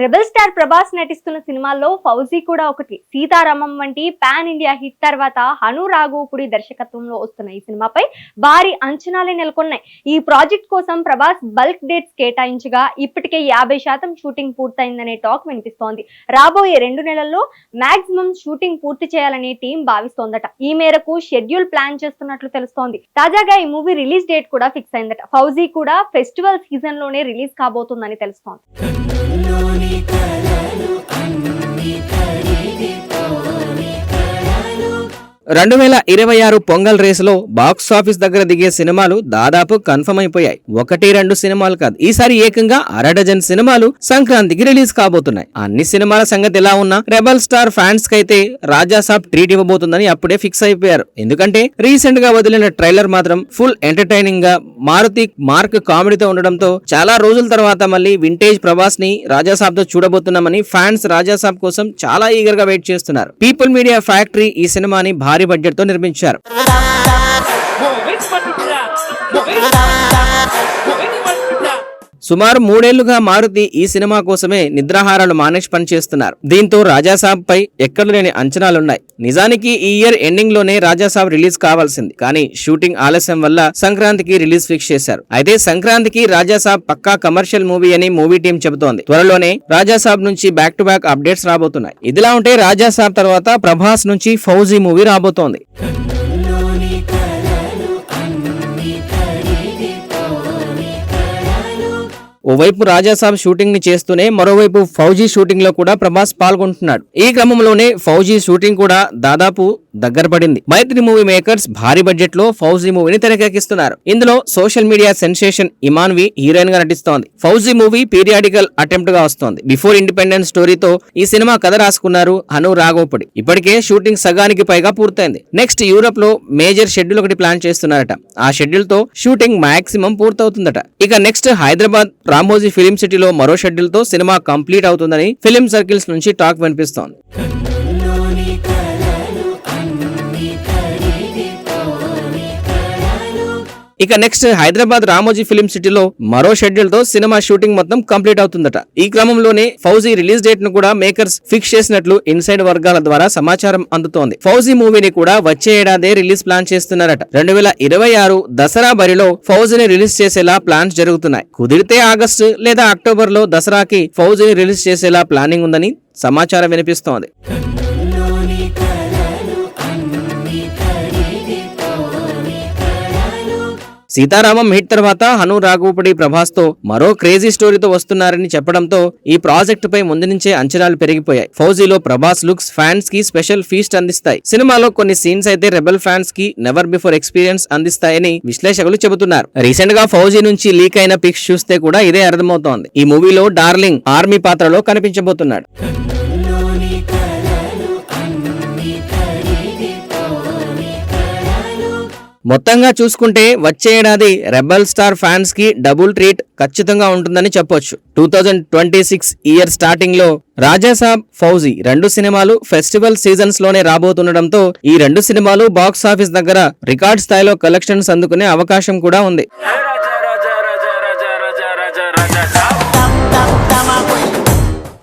Rebel star Prabhas నటిస్తున్న సినిమాల్లో ఫౌజీ కూడా ఒకటి. సీతారామం వంటి పాన్ ఇండియా హిట్ తర్వాత హను రాఘవపుడి దర్శకత్వంలో వస్తున్న ఈ సినిమాపై భారీ అంచనాలే నెలకొన్నాయి. ఈ ప్రాజెక్ట్ కోసం ప్రభాస్ బల్క్ డేట్స్ కేటాయించగా ఇప్పటికే యాభై శాతం షూటింగ్ పూర్తయిందనే టాక్ వినిపిస్తోంది. రాబోయే రెండు నెలల్లో మాక్సిమం షూటింగ్ పూర్తి చేయాలని టీం భావిస్తోందట. ఈ మేరకు షెడ్యూల్ ప్లాన్ చేస్తున్నట్లు తెలుస్తోంది. తాజాగా ఈ మూవీ రిలీజ్ డేట్ కూడా ఫిక్స్ అయిందట. ఫౌజీ కూడా ఫెస్టివల్ సీజన్లోనే రిలీజ్ కాబోతుందని తెలుస్తోంది. కన్నుల్లోని కలలు రెండు వేల ఇరవై ఆరు పొంగల్ రేసులో బాక్స్ ఆఫీస్ దగ్గర దిగే సినిమాలు దాదాపు కన్ఫర్మ్ అయిపోయాయి. ఒకటి రెండు సినిమాలు కాదు. ఈసారి ఏకంగా అర డజన్ సినిమాలు సంక్రాంతికి రిలీజ్ కాబోతున్నాయి. అన్ని సినిమాల సంగతి ఎలా ఉన్నా రెబల్ స్టార్ ఫ్యాన్స్ కైతే రాజాసాబ్ ట్రీట్ ఇవ్వబోతుందని అప్పుడే ఫిక్స్ అయిపోయారు. ఎందుకంటే రీసెంట్గా వదిలిన ట్రైలర్ మాత్రం ఫుల్ ఎంటర్టైనింగ్గా మారుతి మార్క్ కామెడీతో ఉండడంతో చాలా రోజుల తర్వాత మళ్ళీ వింటేజ్ ప్రభాస్ని రాజాసాబ్తో చూడబోతున్నామని ఫ్యాన్స్ రాజాసాబ్ కోసం చాలా ఈగర్గా వెయిట్ చేస్తున్నారు. పీపుల్ మీడియా ఫ్యాక్టరీ ఈ సినిమాని భారీ బడ్జెట్తో నిర్మించారు. సుమారు మూడేళ్ళుగా మారుతి ఈ సినిమా కోసమే నిద్రాహారాలు మానేసి పనిచేస్తున్నారు. దీంతో రాజాసాబ్ పై ఎక్కడ లేని అంచనాలున్నాయి. నిజానికి ఈ ఇయర్ ఎండింగ్లోనే రాజాసాబ్ రిలీజ్ కావాల్సింది. కానీ షూటింగ్ ఆలస్యం వల్ల సంక్రాంతికి రిలీజ్ ఫిక్స్ చేశారు. అయితే సంక్రాంతికి రాజాసాబ్ పక్కా కమర్షియల్ మూవీ అని మూవీ టీం చెబుతోంది. త్వరలోనే రాజాసాబ్ నుంచి బ్యాక్ టు బ్యాక్ అప్డేట్స్ రాబోతున్నాయి. ఇదిలా ఉంటే రాజాసాబ్ తర్వాత ప్రభాస్ నుంచి ఫౌజీ మూవీ రాబోతోంది. ఓవైపు రాజాసాబ్ షూటింగ్ని చేస్తూనే మరోవైపు ఫౌజీ షూటింగ్లో కూడా ప్రభాస్ పాల్గొంటున్నాడు. ఈ క్రమంలోనే ఫౌజీ షూటింగ్ కూడా దాదాపు దగ్గర పడింది. మైత్రి మూవీ మేకర్స్ భారీ బడ్జెట్లో ఫౌజీ మూవీని తెరకెక్కిస్తున్నారు. ఇందులో సోషల్ మీడియా సెన్సేషన్ ఇమాన్వి హీరోయిన్గా నటిస్తోంది. ఫౌజీ మూవీ పీరియాడికల్ అటెంప్ట్గా వస్తోంది. బిఫోర్ ఇండిపెండెన్స్ స్టోరీతో ఈ సినిమా కథ రాసుకున్నారు హను రాఘోపడి. ఇప్పటికే షూటింగ్ సగానికి పైగా పూర్తయింది. నెక్స్ట్ యూరోప్లో మేజర్ షెడ్యూల్ ఒకటి ప్లాన్ చేస్తున్నారట. ఆ షెడ్యూల్తో షూటింగ్ మాక్సిమం పూర్తవుతుందట. ఇక నెక్స్ట్ హైదరాబాద్ రామోజీ ఫిలిం సిటీలో మరో షెడ్యూల్తో సినిమా కంప్లీట్ అవుతుందని ఫిలిం సర్కిల్స్ నుంచి టాక్ వినిపిస్తోంది. ఇక నెక్స్ట్ హైదరాబాద్ రామోజీ ఫిలిం సిటీలో మరో షెడ్యూల్తో సినిమా షూటింగ్ మొత్తం కంప్లీట్ అవుతుందట. ఈ క్రమంలోనే ఫౌజీ రిలీజ్ డేట్ను కూడా మేకర్స్ ఫిక్స్ చేసినట్లు ఇన్సైడ్ వర్గాల ద్వారా సమాచారం అందుతోంది. ఫౌజీ మూవీని కూడా వచ్చే ఏడాదే రిలీజ్ ప్లాన్ చేస్తున్నారట. రెండు వేల ఇరవై ఆరు దసరా బరిలో ఫౌజీని రిలీజ్ చేసేలా ప్లాన్స్ జరుగుతున్నాయి. కుదిరితే ఆగస్టు లేదా అక్టోబర్లో దసరాకి ఫౌజీని రిలీజ్ చేసేలా ప్లానింగ్ ఉందని సమాచారం వినిపిస్తోంది. సీతారామం హిట్ తర్వాత హను రాఘవపడి ప్రభాస్తో మరో క్రేజీ స్టోరీతో వస్తున్నారని చెప్పడంతో ఈ ప్రాజెక్టుపై ముందు నుంచే అంచనాలు పెరిగిపోయాయి. ఫౌజీలో ప్రభాస్ లుక్స్ ఫ్యాన్స్కి స్పెషల్ ఫీస్ట్ అందిస్తాయి. సినిమాలో కొన్ని సీన్స్ అయితే రెబల్ ఫ్యాన్స్కి నెవర్ బిఫోర్ ఎక్స్పీరియన్స్ అందిస్తాయని విశ్లేషకులు చెబుతున్నారు. రీసెంట్గా ఫౌజీ నుంచి లీక్ అయిన పిక్స్ చూస్తే కూడా ఇదే అర్థమవుతోంది. ఈ మూవీలో డార్లింగ్ ఆర్మీ పాత్రలో కనిపించబోతున్నాడు. మొత్తంగా చూసుకుంటే వచ్చే ఏడాది రెబల్ స్టార్ ఫ్యాన్స్కి డబుల్ ట్రీట్ ఖచ్చితంగా ఉంటుందని చెప్పొచ్చు. Two thousand twenty six year స్టార్టింగ్లో రాజాసాబ్ ఫౌజీ రెండు సినిమాలు ఫెస్టివల్ సీజన్స్లోనే రాబోతుండటంతో ఈ రెండు సినిమాలు బాక్స్ ఆఫీస్ దగ్గర రికార్డ్ స్థాయిలో కలెక్షన్స్ అందుకునే అవకాశం కూడా ఉంది.